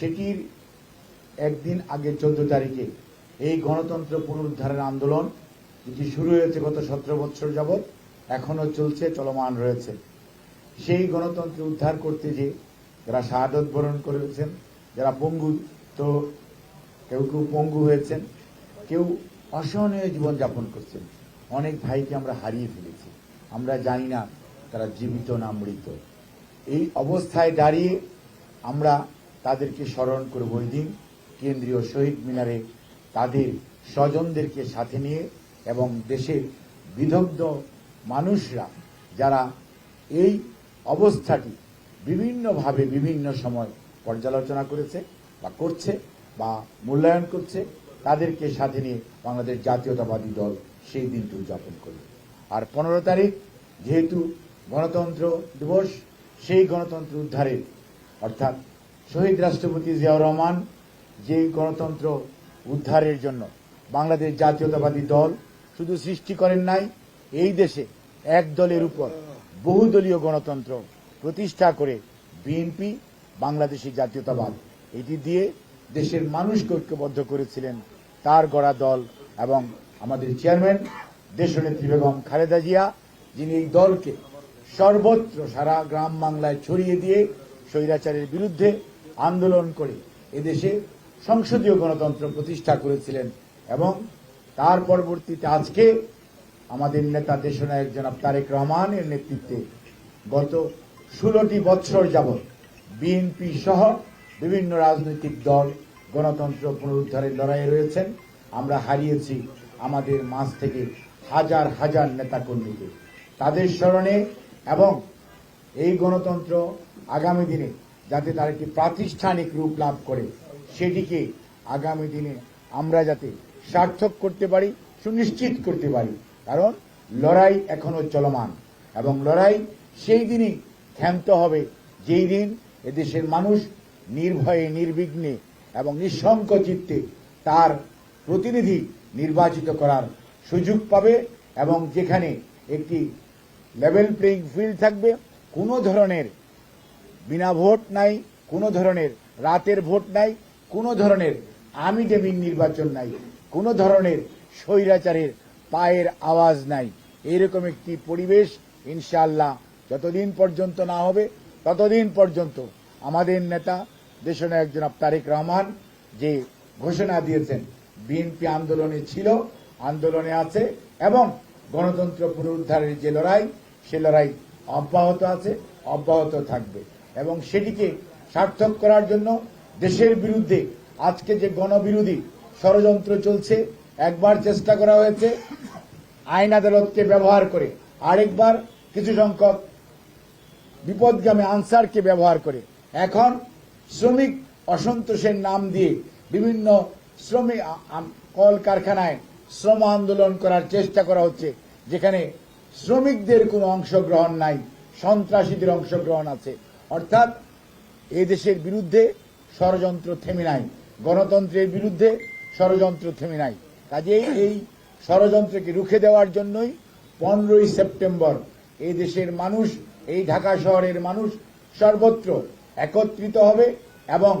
সেটির একদিন আগে চোদ্দ তারিখে এই গণতন্ত্র পুনরুদ্ধারের আন্দোলন, যেটি শুরু হয়েছে গত সতেরো বছর যাবৎ এখনও চলছে, চলমান রয়েছে। সেই গণতন্ত্র উদ্ধার করতে যে যারা শাহাদত বরণ করেছেন, যারা পঙ্গু তো কেউ কেউ পঙ্গু হয়েছেন, কেউ অসহনীয় জীবনযাপন করছেন, অনেক ভাইকে আমরা হারিয়ে ফেলেছি। আমরা জানি না তারা জীবিত না মৃত। এই অবস্থায় দাঁড়িয়ে আমরা তাদেরকে স্মরণ করব ওই দিন কেন্দ্রীয় শহীদ মিনারে তাদের স্বজনদেরকে সাথে নিয়ে এবং দেশের বিদগ্ধ মানুষরা যারা এই অবস্থাটি বিভিন্নভাবে বিভিন্ন সময় পর্যালোচনা করেছে বা করছে বা মূল্যায়ন করছে, তাদেরকে সাথে নিয়ে বাংলাদেশ জাতীয়তাবাদী দল সেই দিনটি উদযাপন করবে। আর পনেরো তারিখ যেহেতু গণতন্ত্র দিবস, সেই গণতন্ত্র উদ্ধারের অর্থাৎ শহীদ রাষ্ট্রপতি জিয়াউর রহমান যে গণতন্ত্র উদ্ধারের জন্য বাংলাদেশ জাতীয়তাবাদী দল শুধু সৃষ্টি করেন নাই, এই দেশে এক দলের উপর বহুদলীয় গণতন্ত্র প্রতিষ্ঠা করে বিএনপি বাংলাদেশি জাতীয়তাবাদ। এটি দিয়ে দেশের মানুষকে ঐক্যবদ্ধ করেছিলেন তার গড়া দল এবং আমাদের চেয়ারম্যান দেশনেত্রী বেগম খালেদা জিয়া, যিনি এই দলকে সর্বত্র সারা গ্রাম বাংলায় ছড়িয়ে দিয়ে স্বৈরাচারের বিরুদ্ধে আন্দোলন করে। এদেশে সংসদীয় গণতন্ত্র প্রতিষ্ঠা করেছিলেন এবং তার পরবর্তীতে আজকে আমাদের নেতা দেশনায়ক জনাব তারেক রহমানের নেতৃত্বে গত ষোলোটি বৎসর যাবৎ বিএনপি সহ বিভিন্ন রাজনৈতিক দল গণতন্ত্র পুনরুদ্ধারের লড়াইয়ে রয়েছেন। আমরা হারিয়েছি আমাদের মাঝ থেকে হাজার হাজার নেতাকর্মীকে। তাদের স্মরণে এবং এই গণতন্ত্র আগামী দিনে যাতে তার একটি প্রাতিষ্ঠানিক রূপ লাভ করে, সেটিকে আগামী দিনে আমরা যাতে সার্থক করতে পারি, সুনিশ্চিত করতে পারি। কারণ লড়াই এখনও চলমান এবং লড়াই সেই দিনই ক্ষান্ত হবে, যেই দিন এদেশের মানুষ নির্ভয়ে, নির্বিঘ্নে এবং নিঃশঙ্ক চিত্তে তার প্রতিনিধি নির্বাচিত করার সুযোগ পাবে এবং যেখানে একটি লেভেল প্লেইং ফিল্ড থাকবে, কোনো ধরনের বিনা ভোট নাই, কোনো ধরনের রাতের ভোট নাই, কোনো ধরনের আমি ডেমিন নির্বাচন নাই, কোনো ধরনের স্বৈরাচারের পায়ের আওয়াজ নাই। এরকম একটি পরিবেশ ইনশাআল্লাহ যতদিন পর্যন্ত না হবে, ততদিন পর্যন্ত আমাদের নেতা দেশনায়ক জনাব তারেক রহমান যে ঘোষণা দিয়েছেন, বিএনপি আন্দোলনে ছিল, আন্দোলনে আছে এবং গণতন্ত্র পুনরুদ্ধারের যে লড়াই, সে লড়াই অব্যাহত আছে, অব্যাহত থাকবে। এবং সেটিকে সার্থক করার জন্য দেশের বিরুদ্ধে আজকে যে গণবিরোধী ষড়যন্ত্র চলছে, একবার চেষ্টা করা হয়েছে, আইন আদালতকে ব্যবহার করে। আরেকবার কিছু সংখ্যক বিপদগামী আনসারকে ব্যবহার করে। এখন শ্রমিক অসন্তোষের নাম দিয়ে বিভিন্ন শ্রমিক আম- কলকারখানায় শ্রম আন্দোলন করার চেষ্টা করা হচ্ছে, যেখানে শ্রমিকদের কোনো অংশগ্রহণ নাই, সন্ত্রাসীদের অংশগ্রহণ আছে। অর্থাৎ এই দেশের বিরুদ্ধে ষড়যন্ত্র থেমে নাই। গণতন্ত্রের বিরুদ্ধে ষড়যন্ত্র থেমে নাই। কাজেই এই ষড়যন্ত্রকে রুখে দেওয়ার জন্যই পনেরোই সেপ্টেম্বর এই দেশের মানুষ, এই ঢাকা শহরের মানুষ সর্বত্র একত্রিত হবে এবং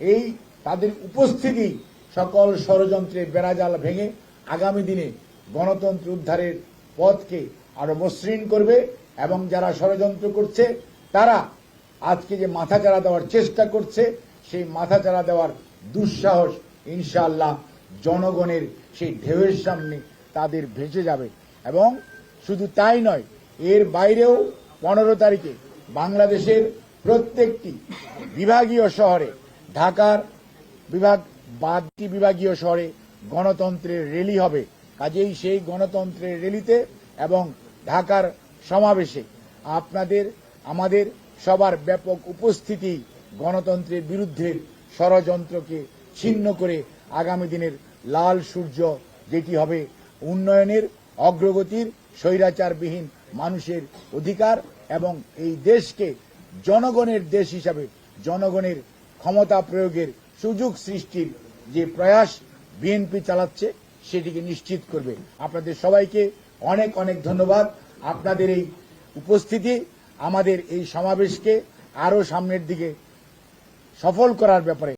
এই তাদের উপস্থিতি সকল ষড়যন্ত্রের বেড়াজাল ভেঙে আগামী দিনে গণতন্ত্র উদ্ধারের পথকে আরও মসৃণ করবে এবং যারা ষড়যন্ত্র করছে, তারা আজকে যে মাথা চাড়া দেওয়ার চেষ্টা করছে, সেই মাথা চাড়া দেওয়ার দুঃসাহস ইনশাআল্লাহ জনগণের সেই ঢেউয়ের সামনে তাদের ভেসে যাবে। এবং শুধু তাই নয়, এর বাইরেও পনেরো তারিখে বাংলাদেশের প্রত্যেকটি বিভাগীয় শহরে, ঢাকার বিভাগ বাদটি বিভাগীয় শহরে গণতন্ত্রের র্যালি হবে। কাজেই সেই গণতন্ত্রের র্যালিতে এবং ঢাকার সমাবেশে আপনাদের, আমাদের সবার ব্যাপক উপস্থিতি গণতন্ত্রের বিরুদ্ধে ষড়যন্ত্রকে ছিন্ন করে আগামী দিনের লাল সূর্য, যেটি হবে উন্নয়নের অগ্রগতির স্বৈরাচারবিহীন মানুষের অধিকার এবং এই দেশকে জনগণের দেশ হিসাবে, জনগণের ক্ষমতা প্রয়োগের সুযোগ সৃষ্টির যে প্রয়াস বিএনপি চালাচ্ছে, সেটিকে নিশ্চিত করবে। আপনাদের সবাইকে অনেক অনেক ধন্যবাদ। আপনাদের এই উপস্থিতি আমাদের এই সমাবেশকে আরও সামনের দিকে সফল করার ব্যাপারে